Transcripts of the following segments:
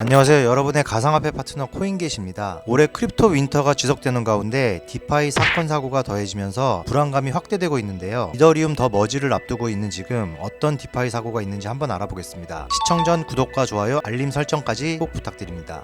안녕하세요. 여러분의 가상화폐 파트너 코인게시입니다. 올해 크립토 윈터가 지속되는 가운데 디파이 사건 사고가 더해지면서 불안감이 확대되고 있는데요. 이더리움 더 머지를 앞두고 있는 지금 어떤 디파이 사고가 있는지 한번 알아보겠습니다. 시청 전 구독과 좋아요, 알림 설정까지 꼭 부탁드립니다.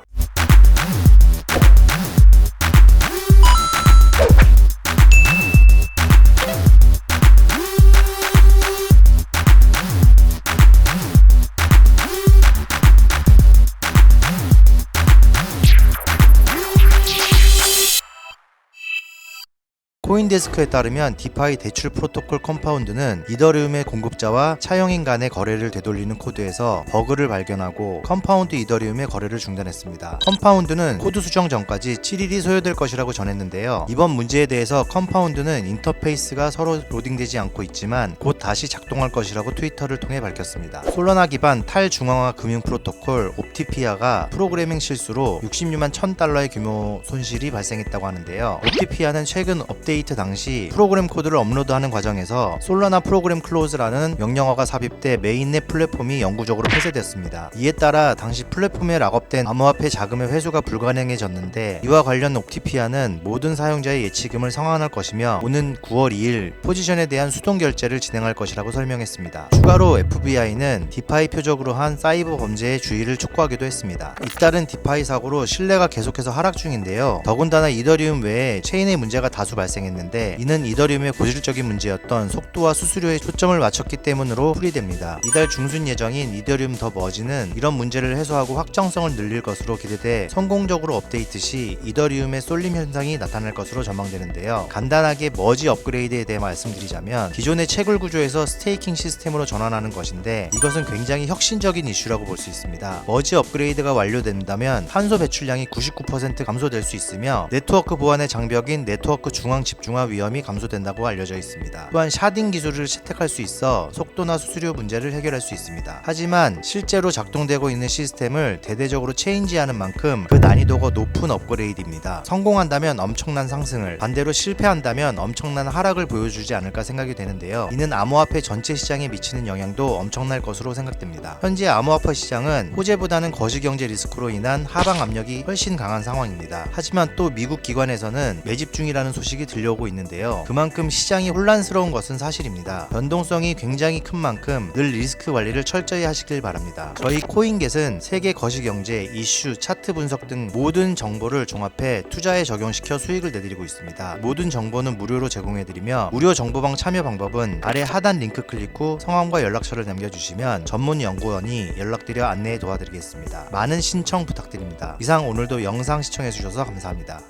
코인데스크에 따르면 디파이 대출 프로토콜 컴파운드는 이더리움의 공급자와 차용인 간의 거래를 되돌리는 코드에서 버그를 발견하고 컴파운드 이더리움의 거래를 중단했습니다. 컴파운드는 코드 수정 전까지 7일이 소요될 것이라고 전했는데요. 이번 문제에 대해서 컴파운드는 인터페이스가 서로 로딩되지 않고 있지만 곧 다시 작동할 것이라고 트위터를 통해 밝혔습니다. 솔라나 기반 탈중앙화 금융 프로토콜 옵티피아가 프로그래밍 실수로 66만 1000달러의 규모 손실이 발생했다고 하는데요. 옵티피아는 최근 업데이트 당시 프로그램 코드를 업로드하는 과정에서 솔라나 프로그램 클로즈라는 명령어가 삽입돼 메인넷 플랫폼이 영구적으로 폐쇄됐습니다. 이에 따라 당시 플랫폼에 락업된 암호화폐 자금의 회수가 불가능해졌는데 이와 관련 옵티피아는 모든 사용자의 예치금을 상환할 것이며 오는 9월 2일 포지션에 대한 수동 결제를 진행할 것이라고 설명했습니다. 추가로 FBI는 디파이 표적으로 한 사이버 범죄의 주의를 촉구하기도 했습니다. 잇따른 디파이 사고로 신뢰가 계속해서 하락 중인데요. 더군다나 이더리움 외에 체인의 문제가 다수 발생 했는데 이는 이더리움의 고질적인 문제였던 속도와 수수료에 초점을 맞췄기 때문으로 풀이됩니다. 이달 중순 예정인 이더리움 더 머지는 이런 문제를 해소하고 확정성을 늘릴 것으로 기대돼 성공적으로 업데이트 시 이더리움의 쏠림 현상이 나타날 것으로 전망되는데요. 간단하게 머지 업그레이드에 대해 말씀드리자면 기존의 채굴 구조에서 스테이킹 시스템으로 전환하는 것인데 이것은 굉장히 혁신적인 이슈라고 볼 수 있습니다. 머지 업그레이드가 완료된다면 탄소 배출량이 99% 감소될 수 있으며 네트워크 보안의 장벽인 네트워크 중앙 집중화 위험이 감소된다고 알려져 있습니다. 또한 샤딩 기술을 채택할 수 있어 속도나 수수료 문제를 해결할 수 있습니다. 하지만 실제로 작동되고 있는 시스템을 대대적으로 체인지하는 만큼 그 난이도가 높은 업그레이드입니다. 성공한다면 엄청난 상승을, 반대로 실패한다면 엄청난 하락을 보여주지 않을까 생각이 되는데요. 이는 암호화폐 전체 시장에 미치는 영향도 엄청날 것으로 생각됩니다. 현재 암호화폐 시장은 호재보다는 거시 경제 리스크로 인한 하방 압력이 훨씬 강한 상황입니다. 하지만 또 미국 기관에서는 매집 중이라는 소식이 들 려오고 있는데요. 그만큼 시장이 혼란스러운 것은 사실입니다. 변동성이 굉장히 큰 만큼 늘 리스크 관리를 철저히 하시길 바랍니다. 저희 코인겟은 세계 거시경제, 이슈, 차트 분석 등 모든 정보를 종합해 투자에 적용시켜 수익을 내드리고 있습니다. 모든 정보는 무료로 제공해드리며 무료 정보방 참여 방법은 아래 하단 링크 클릭 후 성함과 연락처를 남겨주시면 전문 연구원이 연락드려 안내해 도와드리겠습니다. 많은 신청 부탁드립니다. 이상 오늘도 영상 시청해주셔서 감사합니다.